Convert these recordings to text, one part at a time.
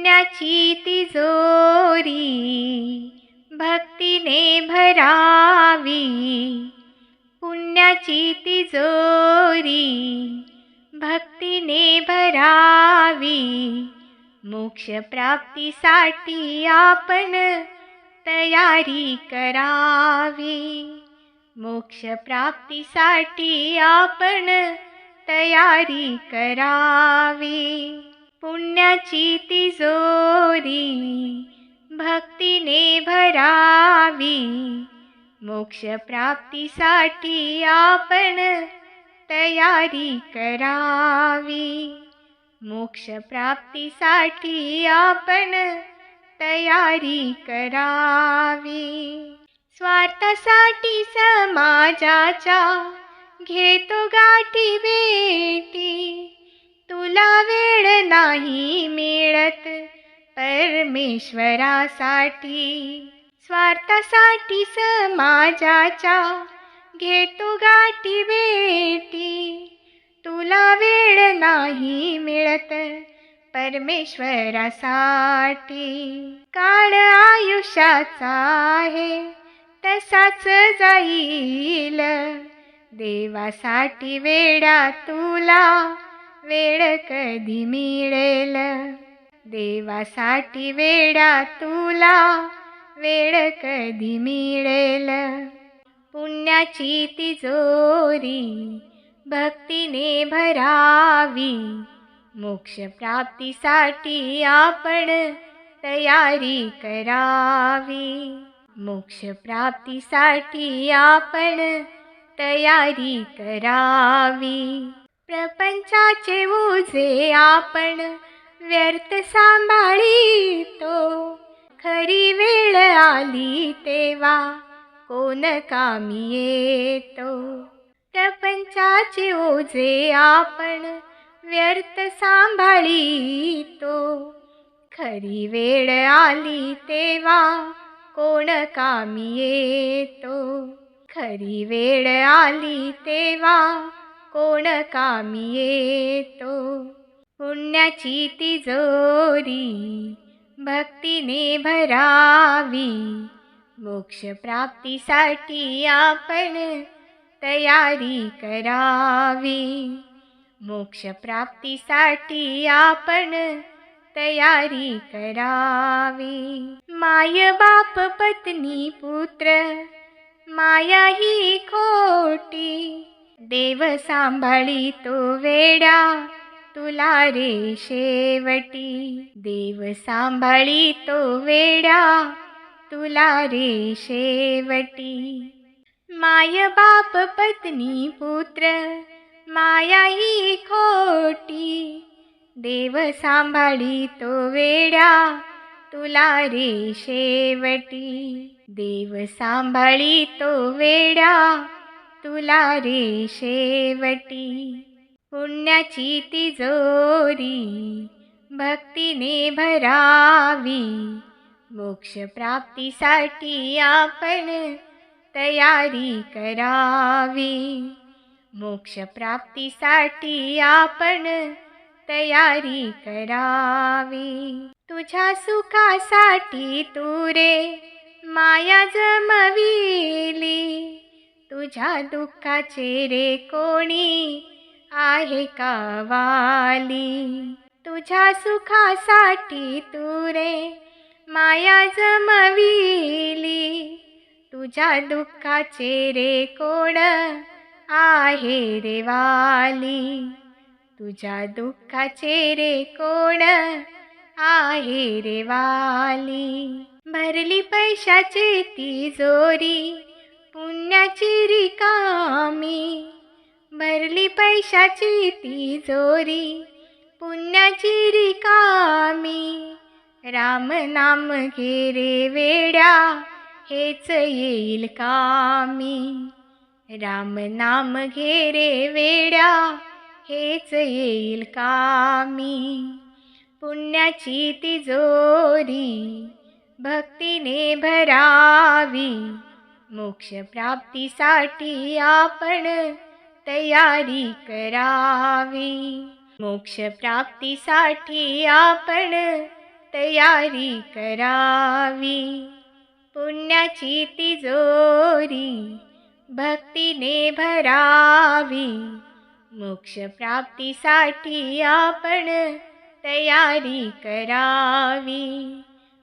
पुण्याची तिजोरी भक्तीने भरावी. पुण्याची तिजोरी भक्तीने भरावी. मोक्षप्राप्तीसाठी आपण तयारी करावी. मोक्षप्राप्तीसाठी आपण तयारी करावी. भक्तीने भरावी। मोक्षप्राप्तीसाठी आपण तयारी करावी। स्वार्थासाठी समाजाच्या घेतो गाठी बेटी तुला वेळ नाही मिळत परमेश्वरासाठी. स्वार्थासाठी समाजाच्या घेतो गाठी बेटी तुला वेळ नाही मिळत परमेश्वरासाठी. काळ आयुष्याचा आहे तसाच जाईल. देवासाठी वेडा तुला वेळ कधी मिळेल? देवासाठी वेडा तुला वेळ कधी मिळेल? पुण्याची तिजोरी भक्तीने भरावी. मोक्षप्राप्तीसाठी आपण तयारी करावी. मोक्षप्राप्तीसाठी आपण तयारी करावी. प्रपंचाचे ओझे आपण व्यर्थ सांभाळीतो. खरी वेळ आली तेव्हा कोण कामी येतो? प्रपंचाचे ओझे आपण व्यर्थ सांभाळीतो. खरी वेळ आली तेव्हा कोण कामी येतो? खरी वेळ आली तेव्हा कोण कामी येतो? पुण्याची तिजोरी भक्तीने भरावी. मोक्षप्राप्तीसाठी आपण तयारी करावी. मोक्षप्राप्तीसाठी आपण तयारी करावी. माय बाप पत्नी पुत्र माया ही खोटी. देव सांभाळी तो वेडा तुला रे शेवटी. देव सांभाळी तो वेडा तुला रे शेवटी. माय बाप पत्नी पुत्र माया ही खोटी. देव सांभाळी तो वेडा तुला रे शेवटी. देव सांभाळी तो वेडा तुला रे शेवटी. पुण्याची तिजोरी भक्तीने भरावी. मोक्षप्राप्तीसाठी आपण तयारी करावी. मोक्षप्राप्तीसाठी आपण तयारी करावी. तुझ्या सुखासाठी तू रे माया जमविली. तुझ्या दुःखाचे रे कोणी आहे का वाली? तुझ्या सुखासाठी तू रे माया जमविली. तुझ्या दुःखाचे रे कोण आहे रे वाली? तुझ्या दुःखाचे रे कोण आहे रे वाली? भरली पैशाची तिजोरी पुण्याची रिकामी भरली पैशाची तिजोरी पुण्याची रिकामी राम नाम घे रे वेड्या हेच येईल कामी. राम नाम घे रे वेड्या हेच येईल कामी. पुण्याची तिजोरी भक्तीने भरावी. मोक्षप्राप्तीसाठी आपण तयारी करावी. मोक्ष प्राप्तीसाठी आपण तयारी करावी. पुण्याची तिजोरी भक्तीने भरावी. मोक्ष प्राप्तीसाठी आपण तयारी करावी.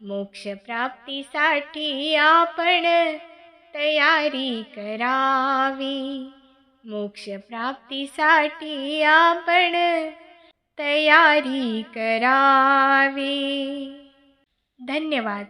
मोक्ष प्राप्तीसाठी आपण तयारी करावी. मोक्षप्राप्तीसाठी आपण तयारी करावी. धन्यवाद.